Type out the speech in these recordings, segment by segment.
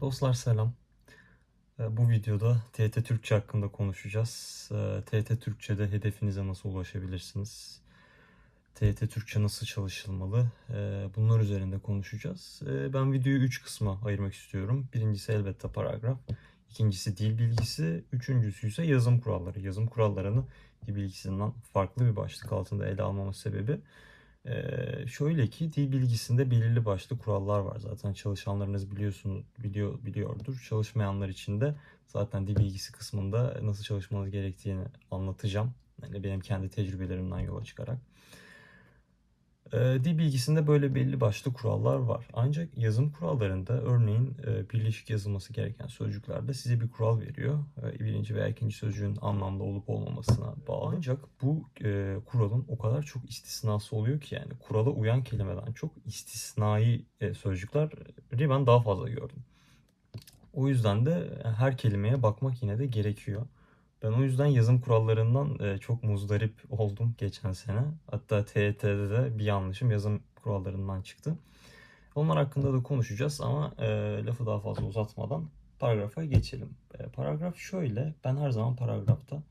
Dostlar selam. Ee, Bu videoda TET Türkçe hakkında konuşacağız. Ee, TET Türkçe'de hedefinize nasıl ulaşabilirsiniz? TET Türkçe nasıl çalışılmalı? Ee, Bunlar üzerinde konuşacağız. Ee, Ben videoyu 3 kısma ayırmak istiyorum. Birincisi elbette paragraf. İkincisi dil bilgisi. Üçüncüsü ise yazım kuralları. Yazım kurallarını dil bilgisinden farklı bir başlık altında ele almamın sebebi ee, şöyle ki dil bilgisinde belirli başlı kurallar var. Zaten çalışanlarınız biliyorsunuz biliyor biliyordur. Çalışmayanlar için de zaten dil bilgisi kısmında nasıl çalışmanız gerektiğini anlatacağım. Yani benim kendi tecrübelerimden yola çıkarak. Ee, dil bilgisinde böyle belli başlı kurallar var. Ancak yazım kurallarında örneğin e, birleşik yazılması gereken sözcüklerde size bir kural veriyor. E, birinci veya ikinci sözcüğün anlamda olup olmamasına bağlı. Ancak bu e, kuralın o kadar çok istisnası oluyor ki yani kurala uyan kelimeden çok istisnai sözcükleri ben daha fazla gördüm. O yüzden de her kelimeye bakmak yine de gerekiyor. Ben o yüzden yazım kurallarından e, çok muzdarip oldum geçen sene. Hatta TYT'de de bir yanlışım yazım kurallarından çıktı. Onlar hakkında da konuşacağız ama e, lafı daha fazla uzatmadan paragrafa geçelim. E, paragraf şöyle, ben her zaman paragrafta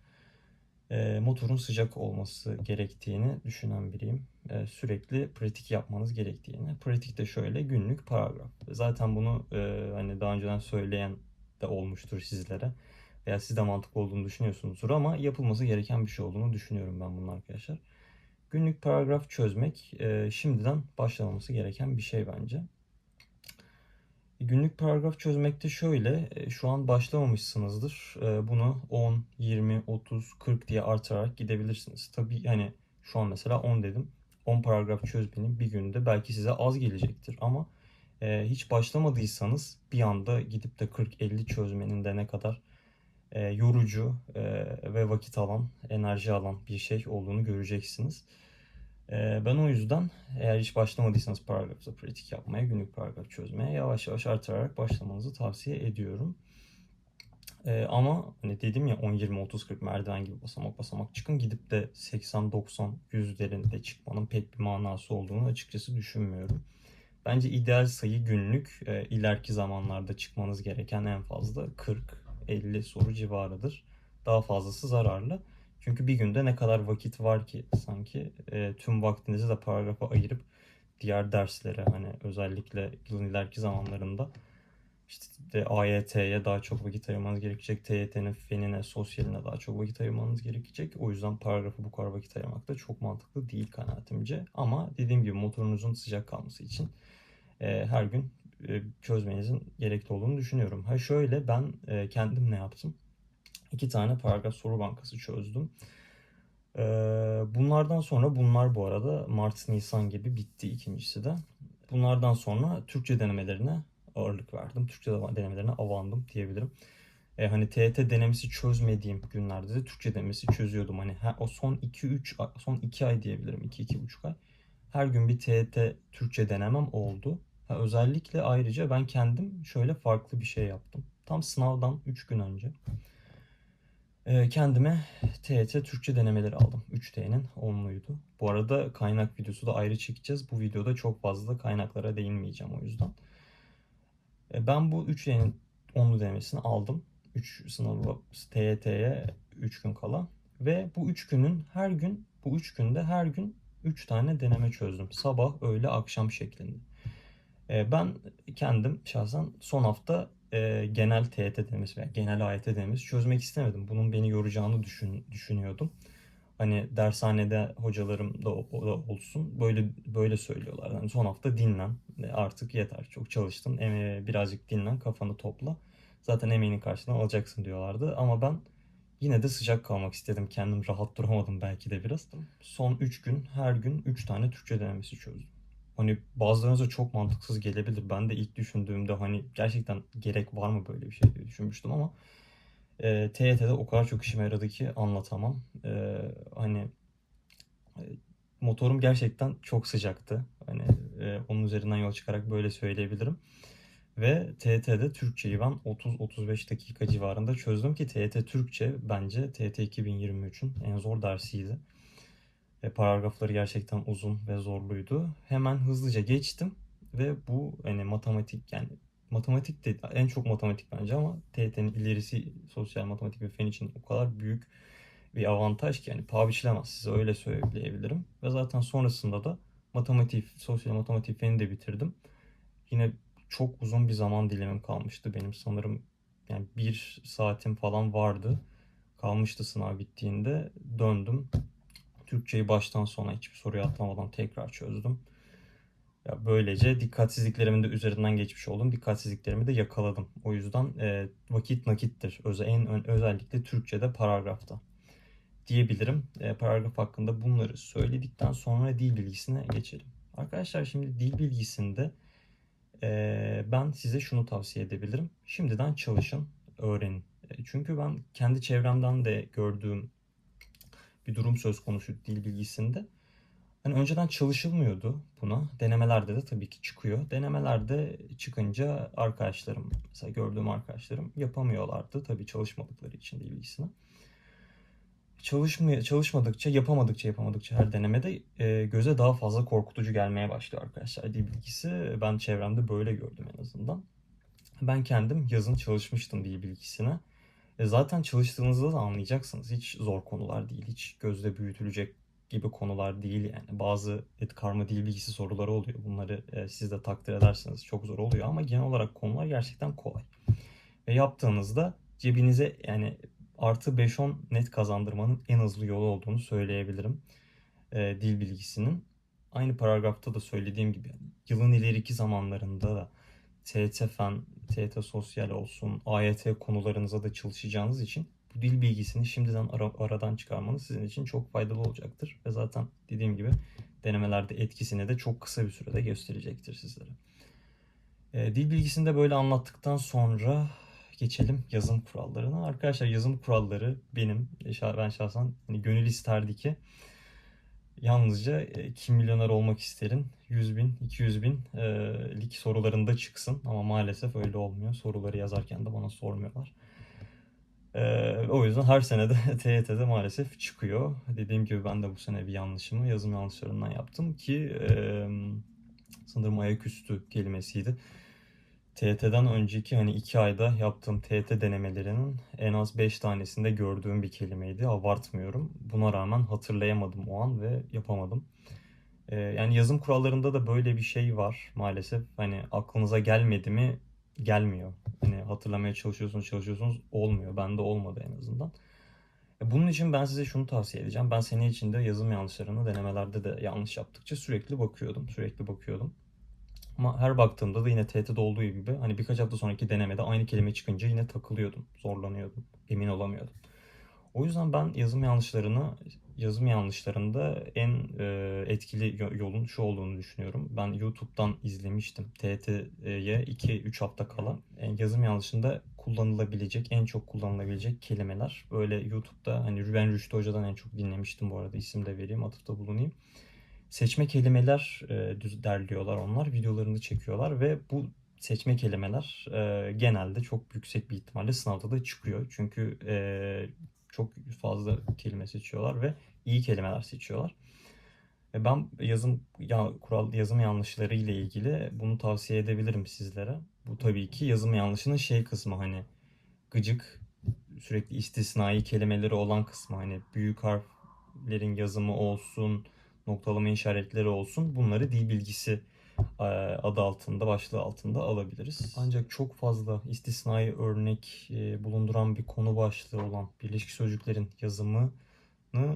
motorun sıcak olması gerektiğini düşünen biriyim. Sürekli pratik yapmanız gerektiğini. Pratik de şöyle, günlük paragraf. Zaten bunu hani daha önceden söyleyen de olmuştur sizlere veya siz de mantıklı olduğunu düşünüyorsunuzdur ama yapılması gereken bir şey olduğunu düşünüyorum ben bunun arkadaşlar. Günlük paragraf çözmek e, şimdiden başlamaması gereken bir şey bence. Günlük paragraf çözmekte şöyle, e, şu an başlamamışsınızdır. E, bunu 10, 20, 30, 40 diye artırarak gidebilirsiniz. Tabii hani şu an mesela 10 dedim. 10 paragraf çözmenin bir günde belki size az gelecektir ama e, hiç başlamadıysanız bir anda gidip de 40-50 çözmenin de ne kadar e, yorucu e, ve vakit alan, enerji alan bir şey olduğunu göreceksiniz. E, ben o yüzden eğer hiç başlamadıysanız paragrafta pratik yapmaya, günlük paragraf çözmeye yavaş yavaş artırarak başlamanızı tavsiye ediyorum. E, ama hani dedim ya 10, 20, 30, 40 merdiven gibi basamak basamak çıkın. Gidip de 80, 90, 100'lerinde çıkmanın pek bir manası olduğunu açıkçası düşünmüyorum. Bence ideal sayı günlük. E, ileriki zamanlarda çıkmanız gereken en fazla 40, 50 soru civarıdır. Daha fazlası zararlı. Çünkü bir günde ne kadar vakit var ki sanki e, tüm vaktinizi de paragrafa ayırıp diğer derslere hani özellikle yılın ileriki zamanlarında işte AYT'ye daha çok vakit ayırmanız gerekecek. TYT'nin fenine, sosyaline daha çok vakit ayırmanız gerekecek. O yüzden paragrafa bu kadar vakit ayırmak da çok mantıklı değil kanaatimce. Ama dediğim gibi motorunuzun sıcak kalması için e, her gün çözmenizin gerekli olduğunu düşünüyorum. Ha şöyle ben e, kendim ne yaptım? İki tane paragraf soru bankası çözdüm. E, bunlardan sonra bunlar bu arada Mart Nisan gibi bitti ikincisi de. Bunlardan sonra Türkçe denemelerine ağırlık verdim. Türkçe denemelerine avandım diyebilirim. E, hani TET denemesi çözmediğim günlerde de Türkçe denemesi çözüyordum. Hani ha, o son 2-3 son 2 ay diyebilirim. 2-2,5 ay. Her gün bir TET Türkçe denemem oldu. Ha, özellikle ayrıca ben kendim şöyle farklı bir şey yaptım. Tam sınavdan 3 gün önce e, kendime TET Türkçe denemeleri aldım. 3T'nin 10'luydu. Bu arada kaynak videosu da ayrı çekeceğiz. Bu videoda çok fazla kaynaklara değinmeyeceğim o yüzden. E, ben bu 3T'nin 10'lu denemesini aldım. 3 sınavı TYT'ye 3 gün kala. Ve bu 3 günün her gün, bu 3 günde her gün 3 tane deneme çözdüm. Sabah, öğle, akşam şeklinde. E, ben kendim şahsen son hafta e, genel TET denemesi veya genel AYT denemesi çözmek istemedim. Bunun beni yoracağını düşün, düşünüyordum. Hani dershanede hocalarım da, da olsun böyle böyle söylüyorlar. Yani son hafta dinlen E, artık yeter çok çalıştın birazcık dinlen kafanı topla. Zaten emeğinin karşılığını alacaksın diyorlardı. Ama ben yine de sıcak kalmak istedim. Kendim rahat duramadım belki de biraz. Son 3 gün her gün 3 tane Türkçe denemesi çözdüm. Hani bazılarınıza çok mantıksız gelebilir. Ben de ilk düşündüğümde hani gerçekten gerek var mı böyle bir şey diye düşünmüştüm ama e, TYT'de o kadar çok işime yaradı ki anlatamam. E, hani e, motorum gerçekten çok sıcaktı. Hani e, onun üzerinden yola çıkarak böyle söyleyebilirim. Ve TYT'de Türkçeyi ben 30-35 dakika civarında çözdüm ki TYT Türkçe bence TYT 2023'ün en zor dersiydi. E, paragrafları gerçekten uzun ve zorluydu. Hemen hızlıca geçtim ve bu hani matematik yani matematik de en çok matematik bence ama TYT'nin ilerisi sosyal matematik ve fen için o kadar büyük bir avantaj ki yani paha biçilemez size öyle söyleyebilirim. Ve zaten sonrasında da matematik, sosyal matematik feni de bitirdim. Yine çok uzun bir zaman dilimim kalmıştı benim sanırım yani bir saatim falan vardı. Kalmıştı sınav bittiğinde döndüm. Türkçeyi baştan sona hiçbir soruyu atlamadan tekrar çözdüm. Ya böylece dikkatsizliklerimin de üzerinden geçmiş oldum. Dikkatsizliklerimi de yakaladım. O yüzden e, vakit nakittir. Öz, en ön- özellikle Türkçe'de paragrafta diyebilirim. E, paragraf hakkında bunları söyledikten sonra dil bilgisine geçelim. Arkadaşlar şimdi dil bilgisinde e, ben size şunu tavsiye edebilirim. Şimdiden çalışın, öğrenin. E, çünkü ben kendi çevremden de gördüğüm bir durum söz konusu dil bilgisinde. Hani önceden çalışılmıyordu buna. Denemelerde de tabii ki çıkıyor. Denemelerde çıkınca arkadaşlarım, mesela gördüğüm arkadaşlarım yapamıyorlardı. Tabii çalışmadıkları için dil bilgisine. Çalışmaya, çalışmadıkça, yapamadıkça, yapamadıkça her denemede e, göze daha fazla korkutucu gelmeye başlıyor arkadaşlar dil bilgisi. Ben çevremde böyle gördüm en azından. Ben kendim yazın çalışmıştım dil bilgisine. E, zaten çalıştığınızda da anlayacaksınız. Hiç zor konular değil, hiç gözle büyütülecek gibi konular değil yani. Bazı karma dil bilgisi soruları oluyor. Bunları e, siz de takdir edersiniz. Çok zor oluyor ama genel olarak konular gerçekten kolay. Ve yaptığınızda cebinize yani artı 5-10 net kazandırmanın en hızlı yolu olduğunu söyleyebilirim. E, dil bilgisinin. Aynı paragrafta da söylediğim gibi yılın ileriki zamanlarında da TYT Fen, TYT Sosyal olsun, AYT konularınıza da çalışacağınız için bu dil bilgisini şimdiden ara- aradan çıkarmanız sizin için çok faydalı olacaktır. Ve zaten dediğim gibi denemelerde etkisini de çok kısa bir sürede gösterecektir sizlere. E, dil bilgisini de böyle anlattıktan sonra geçelim yazım kurallarına. Arkadaşlar yazım kuralları benim, ben şahsen hani gönül isterdi ki yalnızca e, kim milyoner olmak isterin 100 bin, 200 bin e, lik sorularında çıksın. Ama maalesef öyle olmuyor. Soruları yazarken de bana sormuyorlar. E, o yüzden her sene de TYT'de maalesef çıkıyor. Dediğim gibi ben de bu sene bir yanlışımı yazım yanlışlarından yaptım ki e, sanırım ayaküstü kelimesiydi. TYT'den önceki hani iki ayda yaptığım TYT denemelerinin en az 5 tanesinde gördüğüm bir kelimeydi. Abartmıyorum. Buna rağmen hatırlayamadım o an ve yapamadım. Ee, yani yazım kurallarında da böyle bir şey var maalesef. Hani aklınıza gelmedi mi gelmiyor. Hani hatırlamaya çalışıyorsunuz çalışıyorsunuz olmuyor. Bende olmadı en azından. E, Bunun için ben size şunu tavsiye edeceğim. Ben sene içinde yazım yanlışlarını denemelerde de yanlış yaptıkça sürekli bakıyordum. Sürekli bakıyordum. Ama her baktığımda da yine TYT'de olduğu gibi hani birkaç hafta sonraki denemede aynı kelime çıkınca yine takılıyordum. Zorlanıyordum. Emin olamıyordum. O yüzden ben yazım yanlışlarını yazım yanlışlarında en e, etkili yo- yolun şu olduğunu düşünüyorum. Ben YouTube'dan izlemiştim. TYT'ye 2-3 hafta kala en yazım yanlışında kullanılabilecek, en çok kullanılabilecek kelimeler. Böyle YouTube'da hani Rüven Rüştü Hoca'dan en çok dinlemiştim bu arada. isim de vereyim, atıfta bulunayım. Seçme kelimeler e, derliyorlar onlar. Videolarını çekiyorlar ve bu seçme kelimeler e, genelde çok yüksek bir ihtimalle sınavda da çıkıyor. Çünkü e, çok fazla kelime seçiyorlar ve iyi kelimeler seçiyorlar. Ve ben yazım ya, kural yazım yanlışları ile ilgili bunu tavsiye edebilirim sizlere. Bu tabii ki yazım yanlışının şey kısmı hani gıcık sürekli istisnai kelimeleri olan kısmı hani büyük harflerin yazımı olsun, noktalama işaretleri olsun bunları dil bilgisi e, adı altında, başlığı altında alabiliriz. Ancak çok fazla istisnai örnek e, bulunduran bir konu başlığı olan Birleşik Sözcüklerin yazımını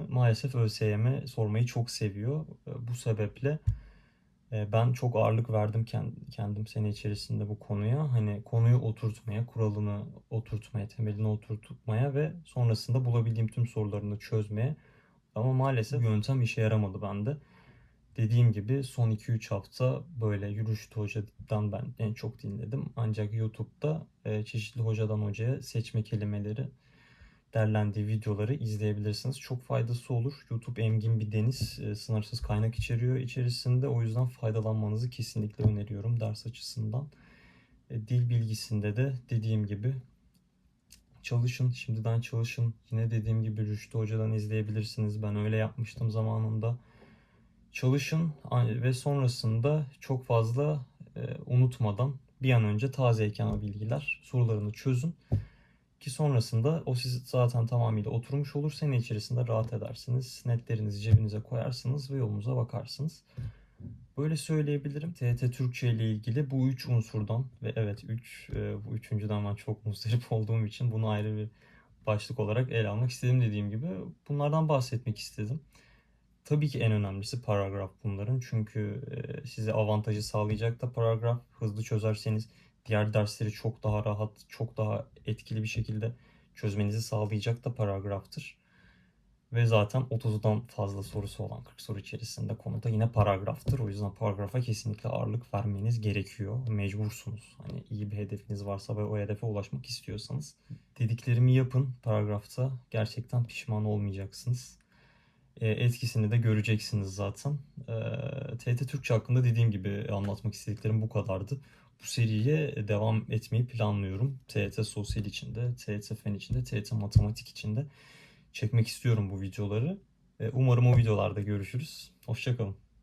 maalesef ÖSYM sormayı çok seviyor. E, Bu sebeple ben çok ağırlık verdim kend- kendim sene içerisinde bu konuya. Hani konuyu oturtmaya, kuralını oturtmaya, temelini oturtmaya ve sonrasında bulabildiğim tüm sorularını çözmeye. Ama maalesef yöntem işe yaramadı bende. Dediğim gibi son 2-3 hafta böyle Yürüyüş Hoca'dan ben en çok dinledim. Ancak YouTube'da e, çeşitli hocadan hocaya seçme kelimeleri derlendiği videoları izleyebilirsiniz. Çok faydası olur. YouTube engin bir deniz, e, sınırsız kaynak içeriyor içerisinde. O yüzden faydalanmanızı kesinlikle öneriyorum ders açısından. E, dil bilgisinde de dediğim gibi çalışın, şimdiden çalışın. Yine dediğim gibi Rüştü Hoca'dan izleyebilirsiniz. Ben öyle yapmıştım zamanında. Çalışın ve sonrasında çok fazla e, unutmadan bir an önce tazeyken o bilgiler sorularını çözün. Ki sonrasında o siz zaten tamamıyla oturmuş olur. Sene içerisinde rahat edersiniz. Netlerinizi cebinize koyarsınız ve yolunuza bakarsınız. Böyle söyleyebilirim. TET Türkçe ile ilgili bu üç unsurdan ve evet 3 bu üçüncüden ben çok muzdarip olduğum için bunu ayrı bir başlık olarak ele almak istedim dediğim gibi. Bunlardan bahsetmek istedim. Tabii ki en önemlisi paragraf bunların. Çünkü e, size avantajı sağlayacak da paragraf. Hızlı çözerseniz diğer dersleri çok daha rahat, çok daha etkili bir şekilde çözmenizi sağlayacak da paragraftır. Ve zaten 30'dan fazla sorusu olan 40 soru içerisinde konuda yine paragraftır. O yüzden paragrafa kesinlikle ağırlık vermeniz gerekiyor. Mecbursunuz. Hani iyi bir hedefiniz varsa ve o hedefe ulaşmak istiyorsanız. Dediklerimi yapın paragrafta. Gerçekten pişman olmayacaksınız. E, etkisini de göreceksiniz zaten. E, TRT Türkçe hakkında dediğim gibi anlatmak istediklerim bu kadardı. Bu seriye devam etmeyi planlıyorum. TRT Sosyal içinde, TRT Fen içinde, TRT Matematik içinde çekmek istiyorum bu videoları. E, Umarım o videolarda görüşürüz. Hoşçakalın.